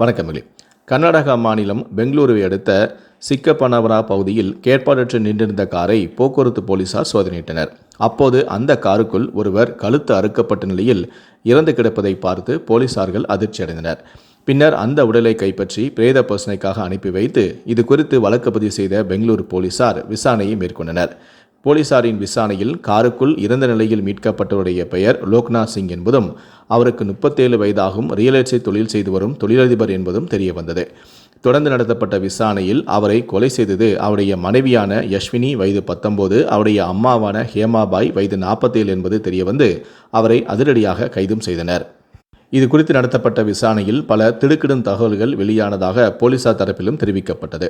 வணக்கமில்லை கர்நாடகா மாநிலம் பெங்களூருவை அடுத்த சிக்கப்பனவரா பகுதியில் கேட்பாடற்று நின்றிருந்த காரை போக்குவரத்து போலீசார் சோதனையிட்டனர். அப்போது அந்த காருக்குள் ஒருவர் கழுத்து அறுக்கப்பட்ட நிலையில் இறந்து கிடப்பதை பார்த்து போலீசார்கள் அதிர்ச்சியடைந்தனர் பின்னர் அந்த உடலை கைப்பற்றி பிரேத பசனைக்காக அனுப்பி வைத்து இது குறித்து வழக்கு பதிவு செய்த பெங்களூரு போலீசார் விசாரணையை மேற்கொண்டனர். போலீசாரின் விசாரணையில் காருக்குள் இறந்த நிலையில் மீட்கப்பட்டவருடைய பெயர் லோக்நாத் சிங் என்பதும் அவருக்கு முப்பத்தேழு வயதாகும் ரியல் எஸ்டேட் தொழில் செய்து வரும் தொழிலதிபர் என்பதும் தெரியவந்தது. தொடர்ந்து நடத்தப்பட்ட விசாரணையில் அவரை கொலை செய்தது அவருடைய மனைவியான யஷ்வினி வயது பத்தொன்பது அவருடைய அம்மாவான ஹேமாபாய் வயது நாற்பத்தேழு என்பது தெரியவந்து அவரை அதிரடியாக கைதும் செய்தனர். இது குறித்து நடத்தப்பட்ட விசாரணையில் பல திடுக்கிடும் தகவல்கள் வெளியானதாக போலீசார் தரப்பிலும் தெரிவிக்கப்பட்டது.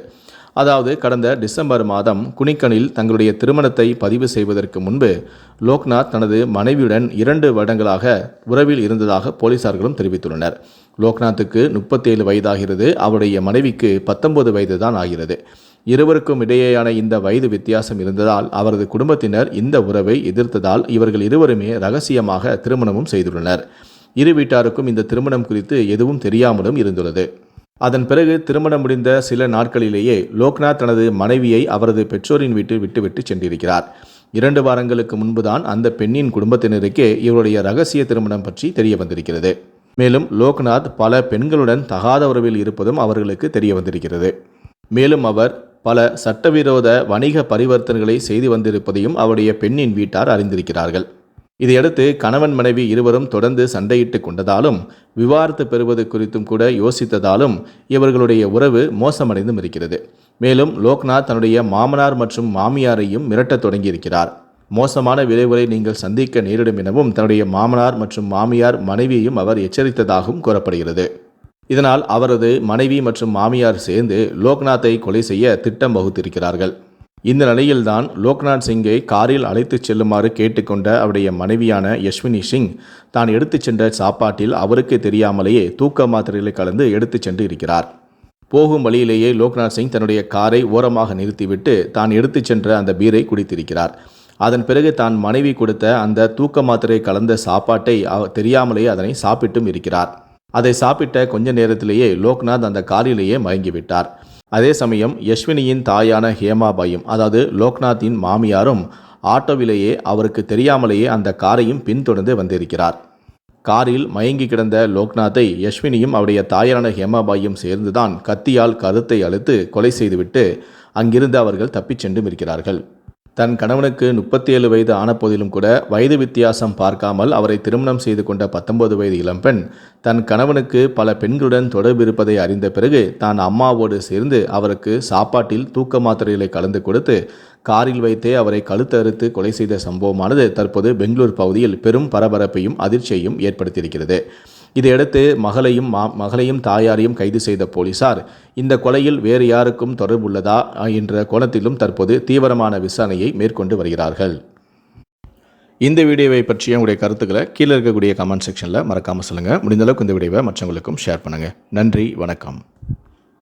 அதாவது கடந்த டிசம்பர் மாதம் குனிக்கனில் தங்களுடைய திருமணத்தை பதிவு செய்வதற்கு முன்பு லோக்நாத் தனது மனைவியுடன் இரண்டு வருடங்களாக உறவில் இருந்ததாக போலீசார்களும் தெரிவித்துள்ளனர். லோக்நாத்துக்கு முப்பத்தேழு வயதாகிறது. அவருடைய மனைவிக்கு பத்தொன்பது வயது தான் ஆகிறது. இருவருக்கும் இடையேயான இந்த வயது வித்தியாசம் இருந்ததால் அவரது குடும்பத்தினர் இந்த உறவை எதிர்த்ததால் இவர்கள் இருவருமே ரகசியமாக திருமணமும் செய்துள்ளனர். இரு வீட்டாருக்கும் இந்த திருமணம் குறித்து எதுவும் தெரியாமலும் இருந்துள்ளது. அதன் பிறகு திருமணம் முடிந்த சில நாட்களிலேயே லோக்நாத் தனது மனைவியை அவரது பெற்றோரின் வீட்டில் விட்டுவிட்டு சென்றிருக்கிறார். இரண்டு வாரங்களுக்கு முன்புதான் அந்த பெண்ணின் குடும்பத்தினருக்கே இவருடைய ரகசிய திருமணம் பற்றி தெரிய வந்திருக்கிறது. மேலும் லோக்நாத் பல பெண்களுடன் தகாத உறவில் இருப்பதும் அவர்களுக்கு தெரிய வந்திருக்கிறது. மேலும் அவர் பல சட்டவிரோத வணிக பரிவர்த்தனைகளை செய்து வந்திருப்பதையும் அவருடைய பெண்ணின் வீட்டார் அறிந்திருக்கிறார்கள். இதையடுத்து கணவன் மனைவி இருவரும் தொடர்ந்து சண்டையிட்டு கொண்டதாலும் விவாகரத்து பெறுவது குறித்தும் கூட யோசித்ததாலும் இவர்களுடைய உறவு மோசமடைந்தும் இருக்கிறது மேலும் லோக்நாத் தன்னுடைய மாமனார் மற்றும் மாமியாரையும் மிரட்டத் தொடங்கியிருக்கிறார். மோசமான விளைவுகளை நீங்கள் சந்திக்க நேரிடும் எனவும் தன்னுடைய மாமனார் மற்றும் மாமியார் மனைவியையும் அவர் எச்சரித்ததாகவும் கூறப்படுகிறது. இதனால் அவரது மனைவி மற்றும் மாமியார் சேர்ந்து லோக்நாத்தை கொலை செய்ய திட்டம் வகுத்திருக்கிறார்கள். இந்த நிலையில்தான் லோக்நாத் சிங்கை காரில் அழைத்துச் செல்லுமாறு கேட்டுக்கொண்ட அவருடைய மனைவியான யஷ்வினி சிங் தான் எடுத்துச் சென்ற சாப்பாட்டில் அவருக்கு தெரியாமலேயே தூக்க மாத்திரைகளை கலந்து எடுத்துச் சென்று இருக்கிறார். போகும் வழியிலேயே லோக்நாத் சிங் தன்னுடைய காரை ஓரமாக நிறுத்திவிட்டு தான் எடுத்துச் சென்ற அந்த பீரை குடித்திருக்கிறார். அதன் பிறகு தான் மனைவி கொடுத்த அந்த தூக்க மாத்திரை கலந்த சாப்பாட்டை தெரியாமலேயே அதனை சாப்பிட்டும் இருக்கிறார். அதை சாப்பிட்ட கொஞ்ச நேரத்திலேயே லோக்நாத் அந்த காரிலேயே மயங்கிவிட்டார். அதே சமயம் யஷ்வினியின் தாயான ஹேமாபாயும் அதாவது லோக்நாத்தின் மாமியாரும் ஆட்டோவிலேயே அவருக்கு தெரியாமலேயே அந்த காரையும் பின்தொடர்ந்து வந்திருக்கிறார். காரில் மயங்கி கிடந்த லோக்நாத்தை யஷ்வினியும் அவருடைய தாயான ஹேமாபாயும் சேர்ந்துதான் கத்தியால் கருத்தை அழுத்து கொலை செய்துவிட்டு அங்கிருந்து அவர்கள் தப்பிச் சென்றும் இருக்கிறார்கள். தன் கணவனுக்கு முப்பத்தி ஏழு வயது ஆனபோதிலும் கூட வயது வித்தியாசம் பார்க்காமல் அவரை திருமணம் செய்து கொண்ட பத்தொன்பது வயது இளம்பெண் தன் கணவனுக்கு பல பெண்களுடன் தொடர்பு இருப்பதை அறிந்த பிறகு தான் அம்மாவோடு சேர்ந்து அவருக்கு சாப்பாட்டில் தூக்க மாத்திரைகளை கலந்து கொடுத்து காரில் வைத்தே அவரை கழுத்து அறுத்து கொலை செய்த சம்பவமானது தற்போது பெங்களூர் பகுதியில் பெரும் பரபரப்பையும் அதிர்ச்சியையும் ஏற்படுத்தியிருக்கிறது. இதையடுத்து மகளையும் மா மகளையும் தாயாரையும் கைது செய்த போலீசார் இந்த கொலையில் வேறு யாருக்கும் தொடர்புள்ளதா என்ற கோணத்திலும் தற்போது தீவிரமான விசாரணையை மேற்கொண்டு வருகிறார்கள். இந்த வீடியோவை பற்றிய உங்களுடைய கருத்துக்களை கீழே இருக்கக்கூடிய கமெண்ட் செக்ஷனில் மறக்காமல் சொல்லுங்கள் முடிந்தளவுக்கு இந்த வீடியோவை மற்றவங்களுக்கும் ஷேர் பண்ணுங்கள் நன்றி வணக்கம்.